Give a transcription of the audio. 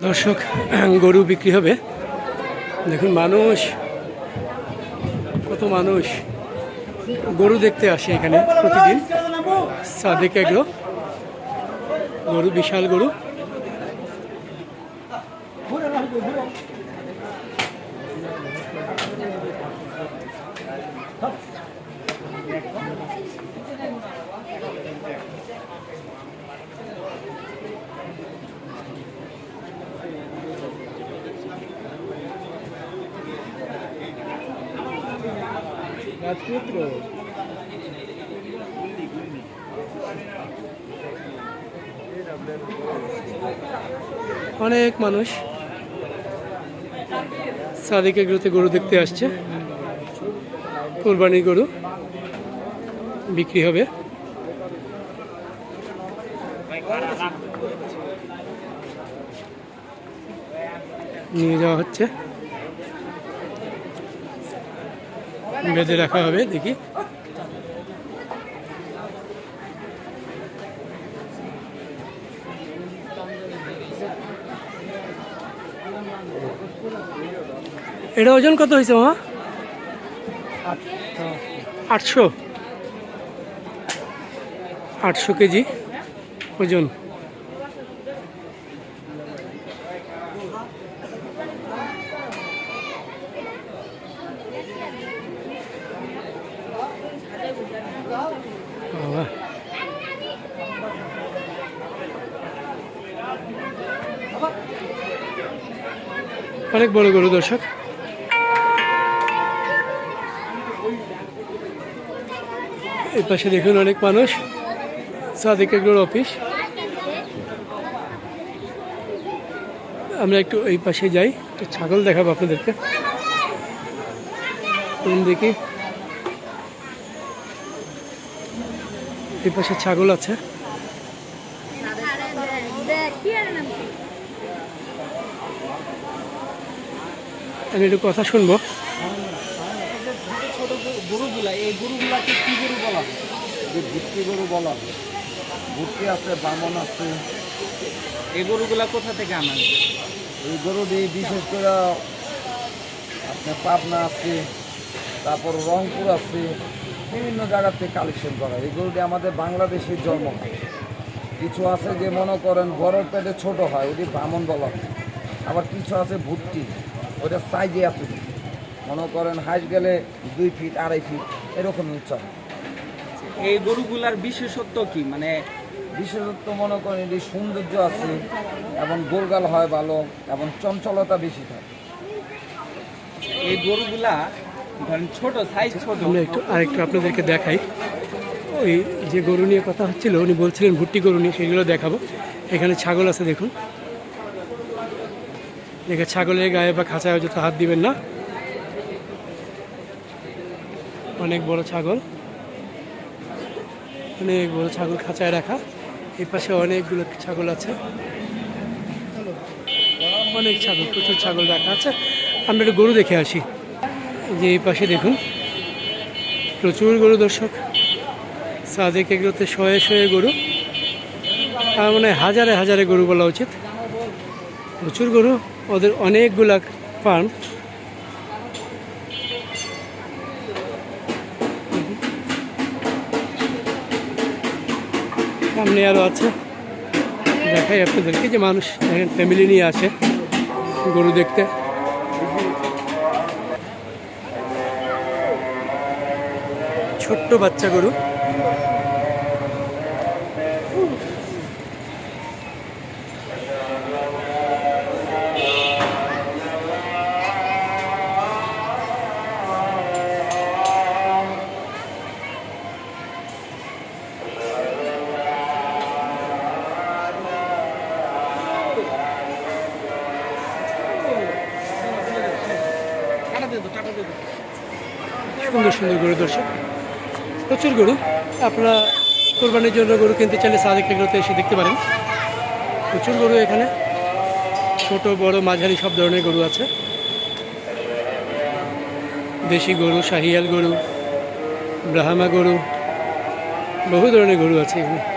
দর্শক, গরু বিক্রি হবে। দেখুন, মানুষ, কত মানুষ গরু দেখতে আসে এখানে প্রতিদিন। সাদেক এগ্রো, গরু, বিশাল গরু। রাজপুত্র। অনেক মানুষ সাদিক এগুলোতে গরু দেখতে আসছে। কোরবানির গরু বিক্রি হবে। নিয়ে যাওয়া হচ্ছে। বেঁধে রাখা হবে দেখি। এটা ওজন কত হয়েছে মামা? আটশো। আটশো কেজি ওজন। অনেক বড় গরু দর্শক। এই পাশে দেখুন অনেক মানুষ। সাদিক এগুলোর অফিস। আমরা একটু এই পাশে যাই একটু ছাগল দেখাবো আপনাদেরকে। দেখি। এই পাশে ছাগল আছে। আমি একটু কথা শুনব। ছোট গরুগুলা এই গরুগুলাকে কি গরু বলা হয় যে ভুট্টি গরু বলা হয় ভুট্টি আছে বামন আছে এই গরুগুলা কোথা থেকে আনা এই গরু দিয়ে বিশেষ করে আপনার পাবনা আছে তারপর রংপুর আছে বিভিন্ন জায়গার থেকে কালেকশন করা। এই গরুটি আমাদের বাংলাদেশের জন্ম। হয় কিছু আছে যে মনে করেন বড় পেটে ছোট হয় ওটি বামন বলা হয়। আবার কিছু আছে ভুট্টি। ওটা সাইজে এত মনে করেন হাইট গেলে দুই ফিট আড়াই ফিট এরকম উচ্চা এই গরুগুলার বিশেষত্ব কি? মানে বিশেষত্ব মনে করেন এটি সৌন্দর্য আছে এবং গোলগাল হয় ভালো এবং চঞ্চলতা বেশি থাকে। এই গরুগুলা ধরেন ছোট সাইজ ছোট। আমরা একটু আরেকটু আপনাদেরকে দেখাই। ওই যে গরু নিয়ে কথা হচ্ছিল উনি বলছিলেন ভুট্টি গরু নিয়ে সেগুলো দেখাবো। এখানে ছাগল আছে দেখুন। দেখে ছাগলের গায়ে বা খাঁচায় যত হাত দিবেন না। অনেক বড় ছাগল। অনেক বড় ছাগল খাঁচায় রাখা। এই পাশে অনেকগুলো ছাগল আছে। অনেক ছাগল, প্রচুর ছাগল রাখা আছে। আমরা একটু গরু দেখে আসি। যে এই পাশে দেখুন, প্রচুর গরু দর্শক। সাদেক এগুলোতে শয়ে শয়ে গরু। তার মানে হাজারে হাজারে গরু বলা উচিত। প্রচুর গরু। ওদের অনেকগুলা ফার্ম সামনে আরও আছে। দেখাই আপনাদেরকে যে মানুষ দেখেন ফ্যামিলি নিয়ে আসে গরু দেখতে। ছোট্ট বাচ্চা গরু। সুন্দর সুন্দর গরু দর্শক। প্রচুর গরু। আপনারা কোরবানির জন্য গরু কিনতে চাইলে সাদেক এগুলোতে এসে দেখতে পারেন। প্রচুর গরু এখানে। ছোট, বড়, মাঝারি সব ধরনের গরু আছে। দেশি গরু, শাহিয়াল গরু, ব্রাহ্মা গরু, বহু ধরনের গরু আছে এখানে।